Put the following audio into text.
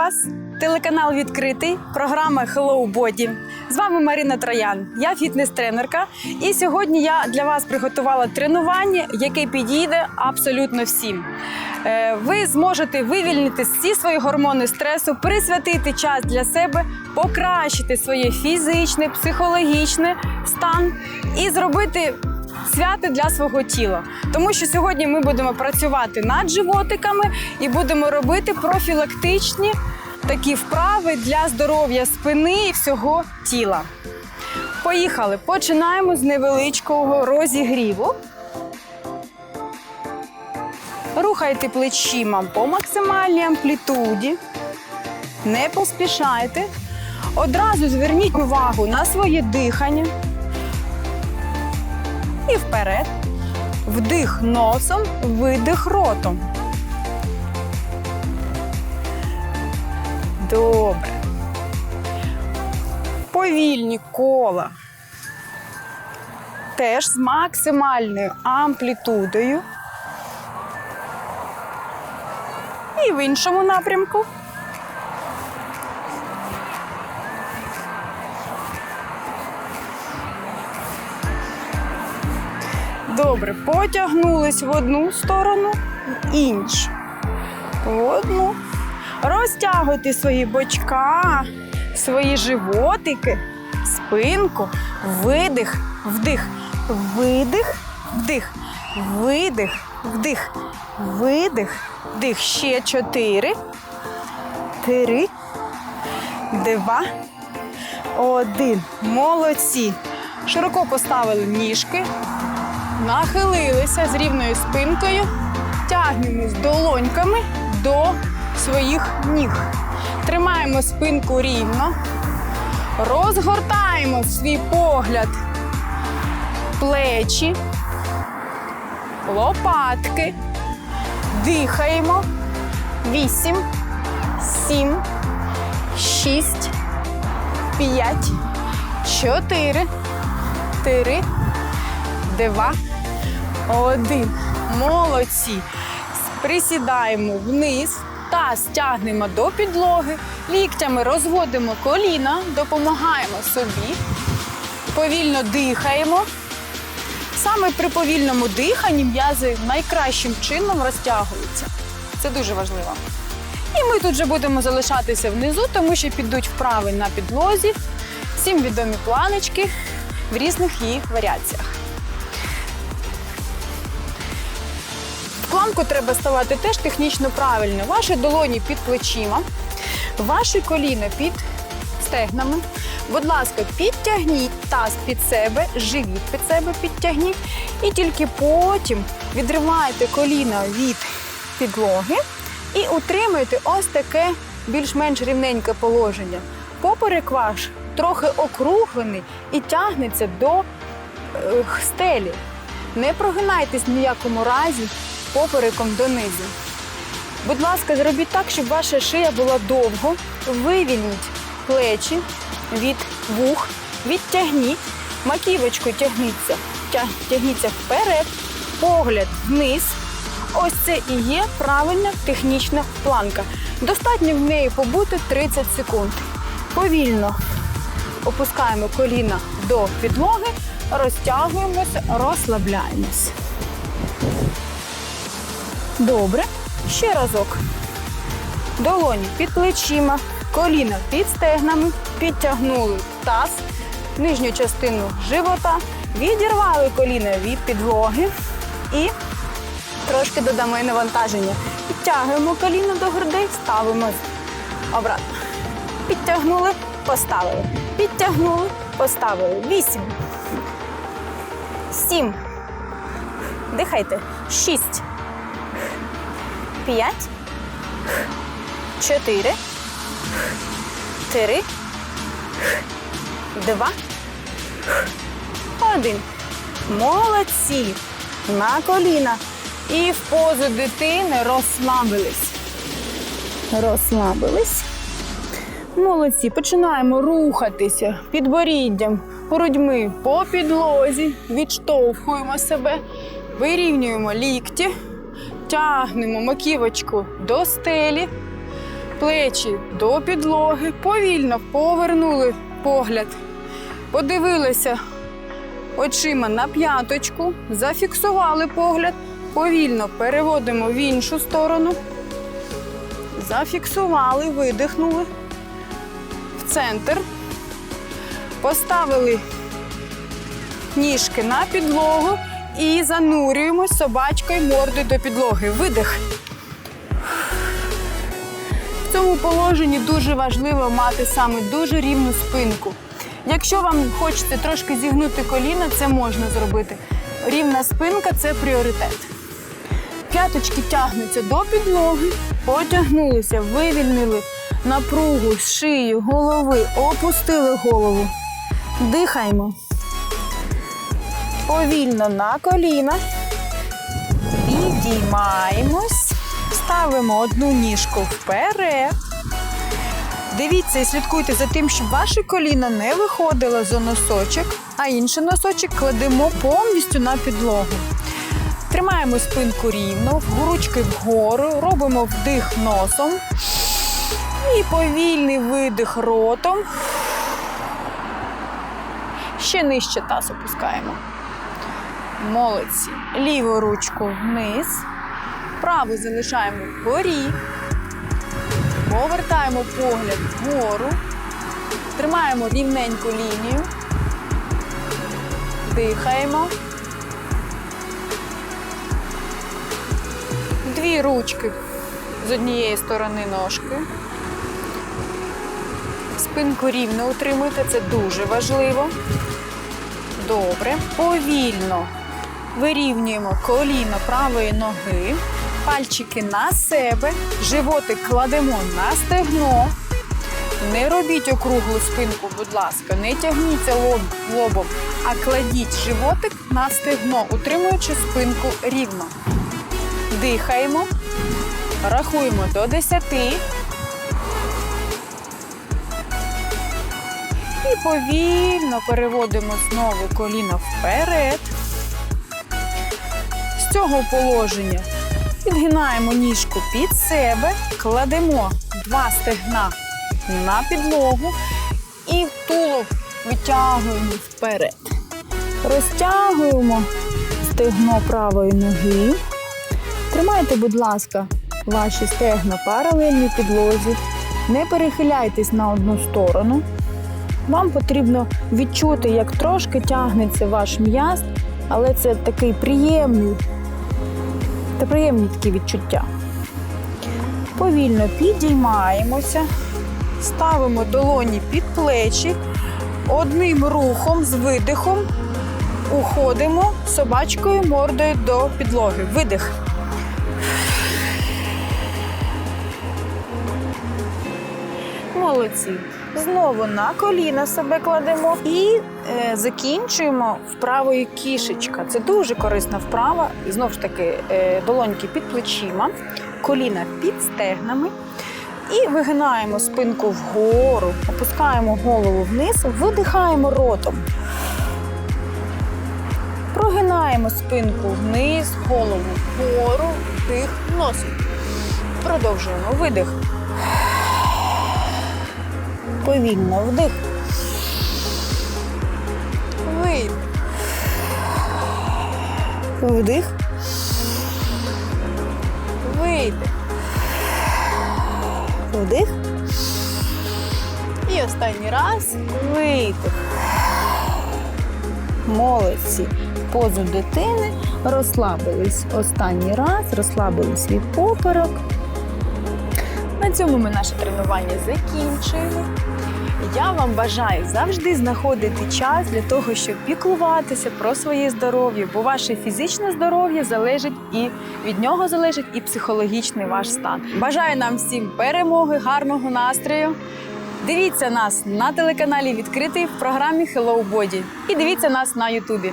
вас! Телеканал відкритий, програма Hello Body. З вами Марина Троян. Я фітнес-тренерка. І сьогодні я для вас приготувала тренування, яке підійде абсолютно всім. Е, Ви зможете вивільнити всі свої гормони стресу, присвятити час для себе, покращити своє фізичне, психологічне стан і зробити свято для свого тіла. Тому що сьогодні ми будемо працювати над животиками і будемо робити профілактичні такі вправи для здоров'я спини і всього тіла. Поїхали. Починаємо з невеличкого розігріву. Рухайте плечима по максимальній амплітуді. Не поспішайте. Одразу зверніть увагу на своє дихання. І вперед. Вдих носом, видих ротом. Добре. Повільні кола. Теж з максимальною амплітудою. І в іншому напрямку. Добре, потягнулись в одну сторону, в іншу. В одну. Розтягуйте свої бочка, свої животики, спинку, видих, вдих, видих, вдих, видих, вдих, видих, вдих. Ще чотири. Три. Два. Один. Молодці. Широко поставили ніжки. Нахилилися з рівною спинкою, тягнемось долоньками до своїх ніг. Тримаємо спинку рівно, розгортаємо свій погляд плечі, лопатки, дихаємо. Вісім, сім, шість, п'ять, чотири, три, два, один. Молодці. Присідаємо вниз, таз тягнемо до підлоги, ліктями розводимо коліна, допомагаємо собі, повільно дихаємо. Саме при повільному диханні м'язи найкращим чином розтягуються. Це дуже важливо. І ми тут же будемо залишатися внизу, тому що підуть вправи на підлозі. Всім відомі планочки в різних їх варіаціях. Планку треба ставати теж технічно правильно. Ваші долоні під плечима, ваші коліна під стегнами. Будь ласка, підтягніть таз під себе, живіт під себе підтягніть. І тільки потім відриваєте коліна від підлоги і утримуєте ось таке більш-менш рівненьке положення. Поперек ваш трохи округлений і тягнеться до е, стелі. Не прогинайтесь в якому разі попереком донизу. Будь ласка, зробіть так, щоб ваша шия була довго. Вивільніть плечі від вух, відтягніть, маківочку тягніться, тягніться вперед, погляд вниз. Ось це і є правильна технічна планка. Достатньо в неї побути 30 секунд. Повільно опускаємо коліна до підлоги, розтягуємося, розслабляємось. Добре. Ще разок. Долоні під плечима, коліна під стегнами, підтягнули таз, нижню частину живота, відірвали коліна від підлоги і трошки додамо і навантаження. Підтягуємо коліна до грудей, ставимо обратно. Підтягнули, поставили. Підтягнули, поставили. Вісім. Сім. Дихайте. Шість. П'ять. Чотири. Три. Два. Один. Молодці. На коліна. І в позу дитини розслабились. Розслабились. Молодці. Починаємо рухатися підборіддям, грудьми по підлозі. Відштовхуємо себе, вирівнюємо лікті, тягнемо маківочку до стелі. плечі до підлоги, повільно повернули погляд, подивилися очима на п'яточку, зафіксували погляд, повільно переводимо в іншу сторону. Зафіксували, видихнули в центр, поставили ніжки на підлогу і занурюємось собачкою мордою до підлоги. Видих. В цьому положенні дуже важливо мати саме дуже рівну спинку. Якщо вам хочеться трошки зігнути коліна, це можна зробити. Рівна спинка це пріоритет. П'яточки тягнуться до підлоги, потягнулися, вивільнили напругу з шиї, голови, опустили голову. Дихаємо. Повільно на коліна. Підіймаємось. Ставимо одну ніжку вперед. Дивіться і слідкуйте за тим, щоб ваше коліно не виходило за носочок, а інший носочок кладемо повністю на підлогу. Тримаємо спинку рівно, ручки вгору, робимо вдих носом і повільний видих ротом. Ще нижче таз опускаємо. Молодці. Ліву ручку вниз, праву залишаємо вгорі. Повертаємо погляд вгору. Тримаємо рівненьку лінію. Дихаємо. Дві ручки з однієї сторони ножки. Спинку рівно утримуйте, це дуже важливо. Добре. Повільно вирівнюємо коліно правої ноги, пальчики на себе, животик кладемо на стегно. Не робіть округлу спинку, будь ласка, не тягніться лоб, лобом, а кладіть животик на стегно, утримуючи спинку рівно. Дихаємо, рахуємо до 10. І повільно переводимо знову коліно вперед. З цього положення підгинаємо ніжку під себе, кладемо два стегна на підлогу і тулуб витягуємо вперед. Розтягуємо стегно правої ноги. Тримайте, будь ласка, ваші стегна паралельні підлозі. Не перехиляйтесь на одну сторону. Вам потрібно відчути, як трошки тягнеться ваш м'яз, але це такий приємний та приємні такі відчуття. Повільно підіймаємося, ставимо долоні під плечі, одним рухом з видихом уходимо собачкою мордою до підлоги. Видих. Молодці. Знову на коліна себе кладемо і е, закінчуємо вправою кішечка. Це дуже корисна вправа. Знову ж таки, е, долоньки під плечима, коліна під стегнами. І вигинаємо спинку вгору, опускаємо голову вниз, видихаємо ротом. Прогинаємо спинку вниз, голову вгору, вдих носом. Продовжуємо видих. Повільно вдих. Видих. Вдих. Видих. Вдих. І останній раз видих. Молодці. Позу дитини. Розслабились останній раз, розслабили свій поперек. На цьому ми наше тренування закінчуємо. Я вам бажаю завжди знаходити час для того, щоб піклуватися про своє здоров'я, бо ваше фізичне здоров'я залежить і від нього залежить і психологічний ваш стан. Бажаю нам всім перемоги, гарного настрою. Дивіться нас на телеканалі відкритий в програмі Hello Body і дивіться нас на Ютубі.